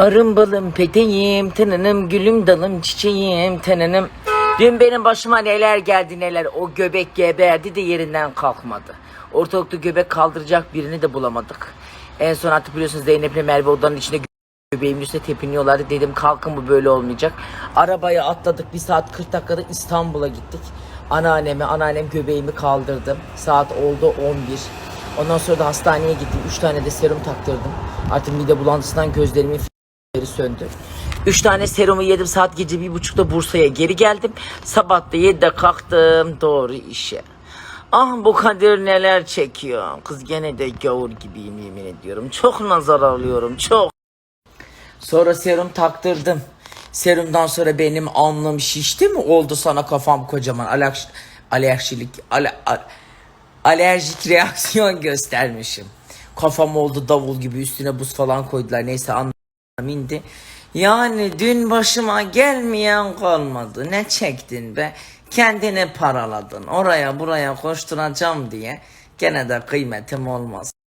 Arım balım peteğim, tenanım gülüm dalım çiçeğim, tenanım. Dün benim başıma neler geldi neler. O göbek geberdi de yerinden kalkmadı. Ortalıkta göbek kaldıracak birini de bulamadık. En son artık biliyorsunuz Zeynep'le Merve odanın içinde göbeğimin üstüne tepiniyorlardı. Dedim kalkın bu böyle olmayacak. Arabaya atladık. Bir saat 40 dakikada İstanbul'a gittik. Anneanneme, anneannem göbeğimi kaldırdım. Saat oldu 11. Ondan sonra da hastaneye gittim. 3 tane de serum taktırdım. Artık mide bulantısından gözlerimin f***leri söndü. 3 tane serumu yedim. Saat gece bir buçukta Bursa'ya geri geldim. Sabah da 7'de kalktım. Doğru işe. Ah bu Kadir neler çekiyor. Kız gene de gavur gibiyim yemin ediyorum. Çok nazar alıyorum çok. Sonra serum taktırdım. Serumdan sonra benim alnım şişti mi? Oldu sana kafam kocaman. Alerj, alerjilik, ale, al- alerjik reaksiyon göstermişim. Kafam oldu davul gibi üstüne buz falan koydular. Neyse anlam indi. Yani dün başıma gelmeyen kalmadı. Ne çektin be? Kendini paraladın. Oraya buraya koşturacağım diye. Gene de kıymetim olmaz.